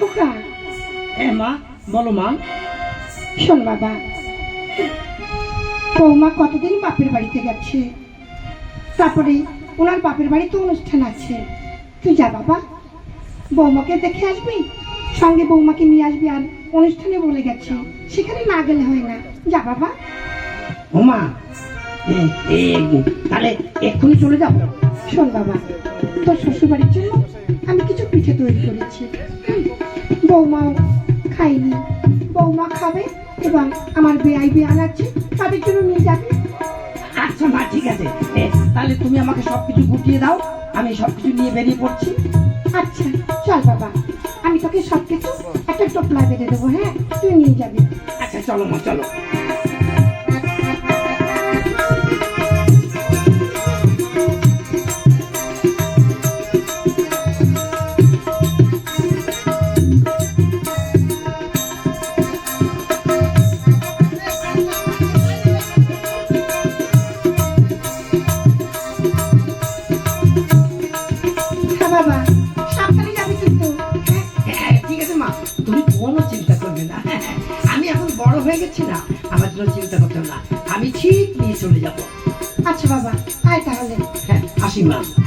খোকা এ মা বলো মা শোন বাবা বৌমা কতদিন বাপের বাড়িতে গেছে তারপরে ওনার বাপের বাড়িতে অনুষ্ঠান আছে তুই যা বাবা বৌমাকে দেখে আসবি সঙ্গে বৌমাকে নিয়ে আসবি আর অনুষ্ঠানে বলে গেছে সেখানে না গেলে হয় না যা বাবা ও মা এ, এ, তাহলে এক্ষুনি চলে যাব শোন বাবা তোর শ্বশুরবাড়ির জন্য আমি কিছু পিঠে তৈরি করেছি বৌমাও খাইনি বৌমা খাবে এবং আমার বেআই বেয়া আছে তাদের জন্য নিয়ে যাবে। আচ্ছা মা ঠিক আছে। তাহলে তুমি আমাকে সব কিছু গুটিয়ে দাও। আমি সব কিছু নিয়ে বেরিয়ে পড়ছি। আচ্ছা চল বাবা। আমি তোকে সব কিছু একটা টোপলা বেঁধে দেবো হ্যাঁ? তুই নিয়ে যাবি। আচ্ছা চলো মা চলো। হ্যাঁ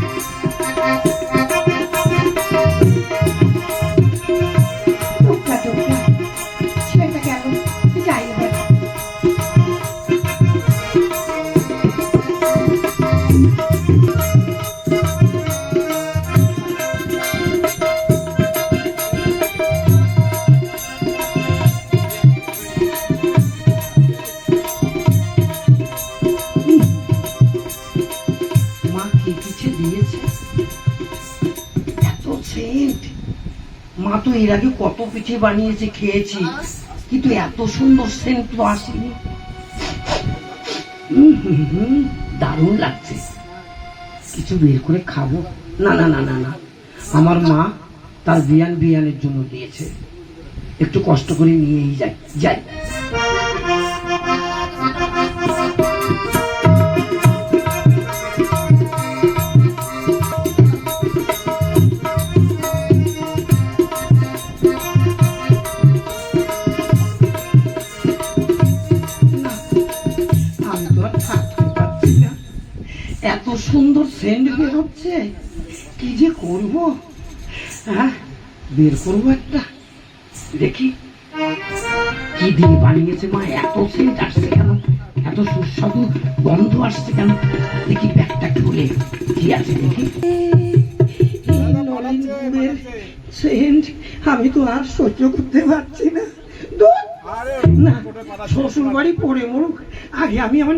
সেন্ট? মা তো এর আগে কত পিঠে বানিয়েছে খেয়েছি। কিন্তু এত সুন্দর সেন্ট তো আসেনি। দারুণ লাগছে। কিছু বের করে খাব। না না না না না। আমার মা তার বিয়ান বিয়ানের জন্য দিয়েছে। একটু কষ্ট করে নিয়েই যাই। যাই। কি যে করব? হ্যাঁ বের করব একটা। দেখি। কি দিয়ে বানিয়েছে মা? এত সেন্ট আসছে কেন? এত সুস্বাদু গন্ধ আসছে কেন? দেখি ব্যাগটা খুলে। কি আছে দেখি? সেন্ট আমি তো আর সহ্য করতে পারছি না। না শ্বশুর বাড়ি পড়ে মরুক। আগে আমি আমার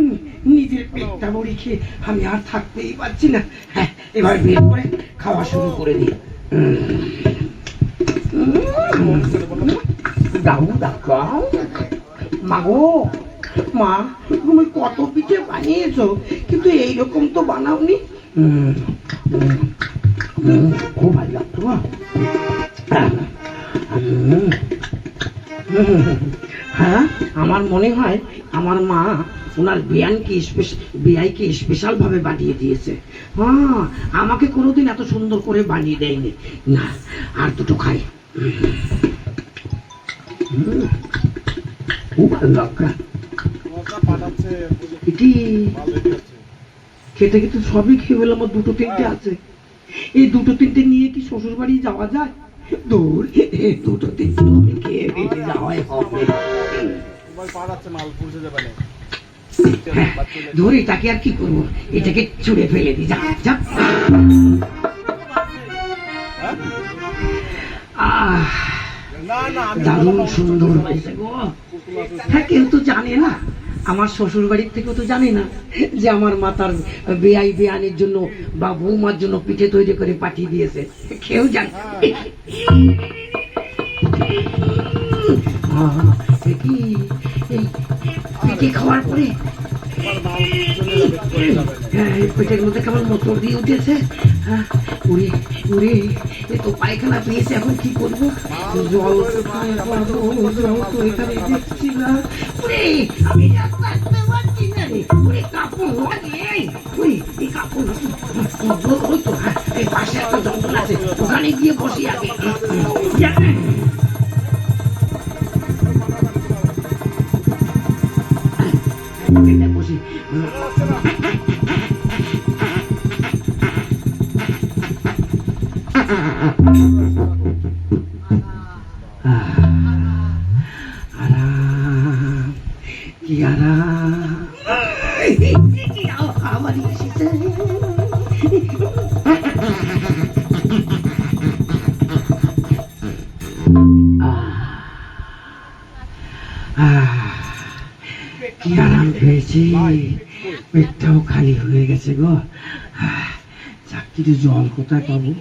নিজের পেটটা ভরি খেয়ে আমি আর থাকতেই পারছি না। হ্যাঁ এবার বের করে খাওয়া শুরু করে দিই। দাও দাও মাগো মা, তুমি কত পিঠে বানিয়েছো? কিন্তু এইরকম তো বানাওনি। খুব ভালো লাগতো হ্যাঁ? আমার মনে হয় আমার মা ওনার বিয়ানকে স্পেশাল বিয়াইকে স্পেশাল ভাবে বানিয়ে দিয়েছে। হ্যাঁ আমাকে কোনোদিন এত সুন্দর করে বানিয়ে দেয়নি। না আর দুটো খাই। খুব ভালো লাগা এটি খেতে খেতে সবই খেয়ে ফেলাম আমার দুটো তিনটে আছে। এই দুটো তিনটে নিয়ে কি শ্বশুর বাড়ি যাওয়া যায়? দূর দুটো তিনটে আমি খেয়ে ফেলে যাওয়াই হবে। হ্যাঁ, ধর এটাকে আর কি করব? এটাকে ছুঁড়ে ফেলে দিই। যা যা। দারুণ সুন্দর হয়েছে গো। হ্যাঁ কেউ তো জানে না। আমার শ্বশুর বাড়ির থেকেও তো জানে না যে আমার মাতার বেআই বেআনের জন্য বা বৌমার জন্য পিঠে তৈরি করে পাঠিয়ে দিয়েছে। কেউ জানে পিঠে খাওয়ার পরে হ্যাঁ পেটের মধ্যে কেমন মোটর দিয়ে উঠেছে হ্যাঁ উড়ে উড়ে এ তো পায়খানা পেয়েছে এখন কি করব জল জল তো এখানে দেখছি না উড়ে আমি কাপড় লাগে উড়ে এই কাপড় ওই হ্যাঁ এই পাশে একটা জঙ্গল আছে ওখানে গিয়ে বসি আগে কি আরাম পেয়েছি। পেটটাও খালি হয়ে গেছে গো। চাকরিতে জল কোথায় পাবো?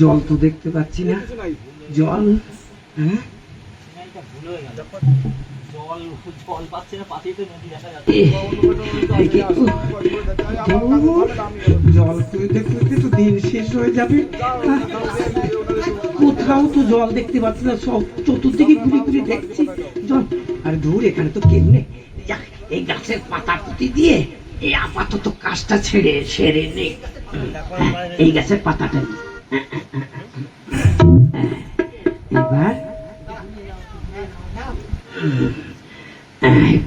জল তো দেখতে পাচ্ছি না। জল? হ্যাঁ? জল খুঁজতে খুঁজতে তো, দিন শেষ হয়ে যাবে। কোথাও তো জল দেখতে পাচ্ছি না, সব চতুর্দিকে ঘুরে ঘুরে দেখছি। জল আর দূর এখানে তো কেউ নেই। যাক, এই গাছের পাতা পুঁতি দিয়ে এই আপাতত কাজটা ছেড়ে সেরে নে। হ্যাঁ, এই গাছের পাতাটা নিই। এবার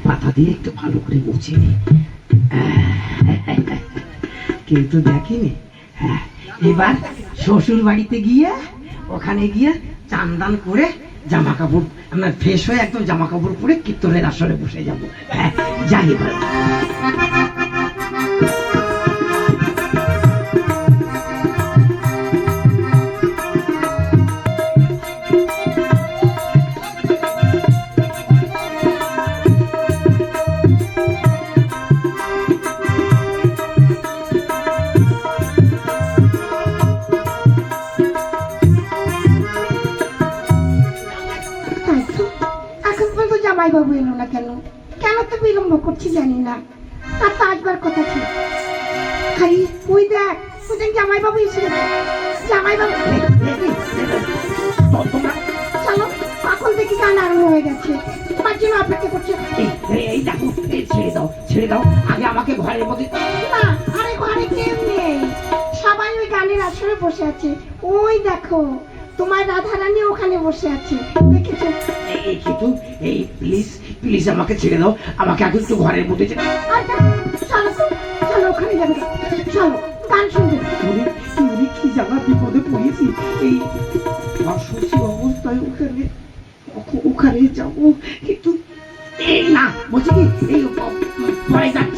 পাতা দিয়ে একটু ভালো করে মুছে নি। কেউ তো দেখেনি। হ্যাঁ, এবার শ্বশুর বাড়িতে গিয়ে ওখানে গিয়ে চান্দান করে জামা কাপড় আমরা ফ্রেশ হয়ে একদম জামা কাপড় পরে কীর্তনের আসরে বসে যাব। হ্যাঁ যাই এবার। তাই তো এখন পর্যন্ত জামাইবাবু এলো না কেন? কেন তো বিলম্ব করছি জানি না। তার তো আসবার কথা ছিল খালি ওই দেখ ওই দেখ জামাইবাবু এসে জামাইবাবু চলো এখন দেখি গান আরম্ভ হয়ে গেছে। তোমার জন্য অপেক্ষা করছে। এই- দেখো ছেড়ে দাও ছেড়ে দাও। আগে আমাকে ঘরের মধ্যে না আরে ঘরে কেউ নেই। সবাই ওই গানের আসরে বসে আছে। ওই দেখো তোমার রাধারানী ওখানে বসে আছে। এই- কিন্তু এই প্লিজ প্লিজ আমাকে ছেড়ে দাও। আমাকে আগে একটু ঘরের মধ্যে যেতে চলো ওখানে যাবে। চলো গান শুনবে ওরে ওরে কি জ্বালা বিপদে পড়েছি? এই অসুস্থ অবস্থায় ওখানে ওখ- ওখানে যাব কিন্তু এই না বলছি কি? এই পরে যাচ্ছে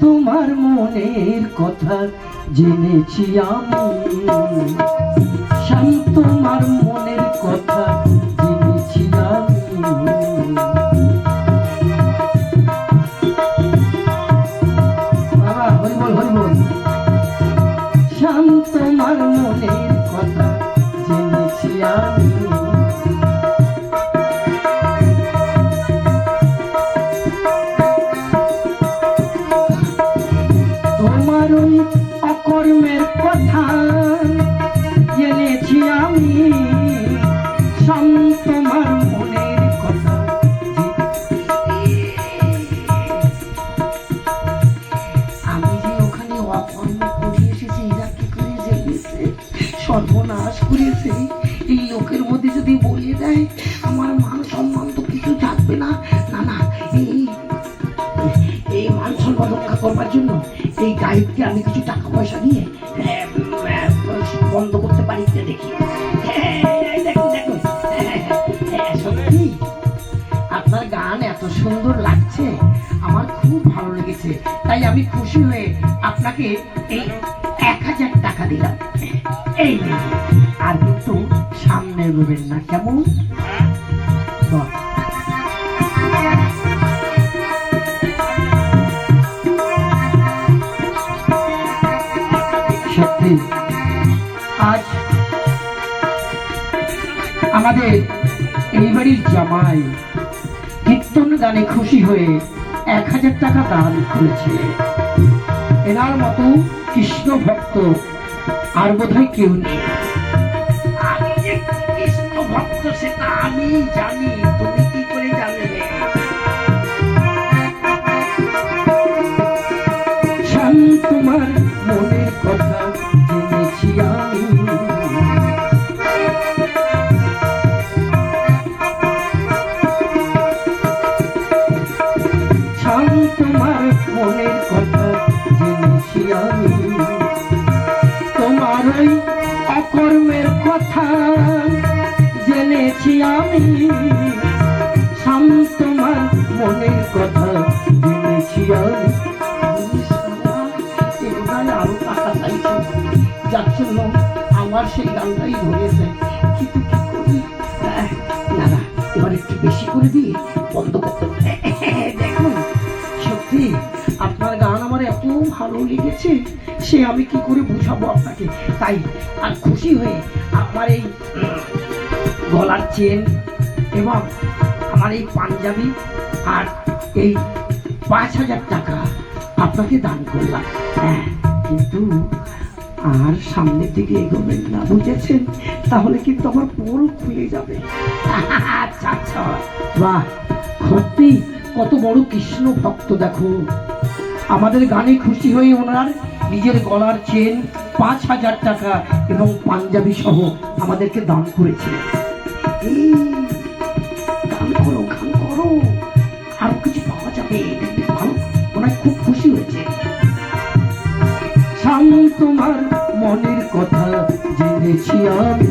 তোমার মনের কথা জেনেছি আমি। শান্ত তোমার মনের কথা করেছে এই লোকের মধ্যে যদি বলে দেয় আমার মান সম্মান তো কিছু থাকবে না। না না এই এই মান সম্মান রক্ষা করবার জন্য এই গাইডকে আমি কিছু টাকা পয়সা দিয়ে আহ, আহ, বন্ধ করতে পারি দেখি। হ্যাঁ, হ্যাঁ, হ্যাঁ, আপনার গান এত সুন্দর লাগছে আমার খুব ভালো লেগেছে। তাই আমি খুশি হয়ে আপনাকে এই টাকা দিলাম। এই আর কিন্তু সামনে রবেন না, কেমন? সত্যি? আজ আমাদের এই বাড়ির জামাই কীর্তন গানে খুশি হয়ে এক হাজার টাকা দান করেছে। এনার মতো কৃষ্ণ ভক্ত আর বোধহয় কেউ নেই। আমি যে কৃষ্ণ ভক্ত সেটা আমি জানি। কথা জেনেছি আমি। শাম তোমার মনের কথা জেনেছি আমি। আরও আমার সেই গানটাই ধরেছে কিন্তু কি করি? না এবার একটু বেশি করে দিয়ে বন্ধ করতে দেখুন, সত্যি, আপনার গান এত ভালো লেগেছে, সে আমি কি করে বুঝাবো আপনাকে? তাই আর খুশি হয়ে আমার এই গলার চেন এবং আমার এই পাঞ্জাবি আর এই পাঁচ হাজার টাকা আপনাকে দান করলাম। হ্যাঁ কিন্তু আর সামনের দিকে এগোবেন না, বুঝেছেন? তাহলে কিন্তু আমার পোল খুলে যাবে। আচ্ছা আচ্ছা। বাহ, সত্যি কত বড় কৃষ্ণ ভক্ত দেখো। আমাদের গানে খুশি হয়ে ওনার নিজের গলার চেন পাঁচ হাজার টাকা এবং পাঞ্জাবি সহ আমাদেরকে দান করেছে গান করো গান করো। আরও কিছু পাওয়া যাবে ভালো ওনার খুব খুশি হয়েছে। শাম তোমার মনের কথা জেনেছি আমি।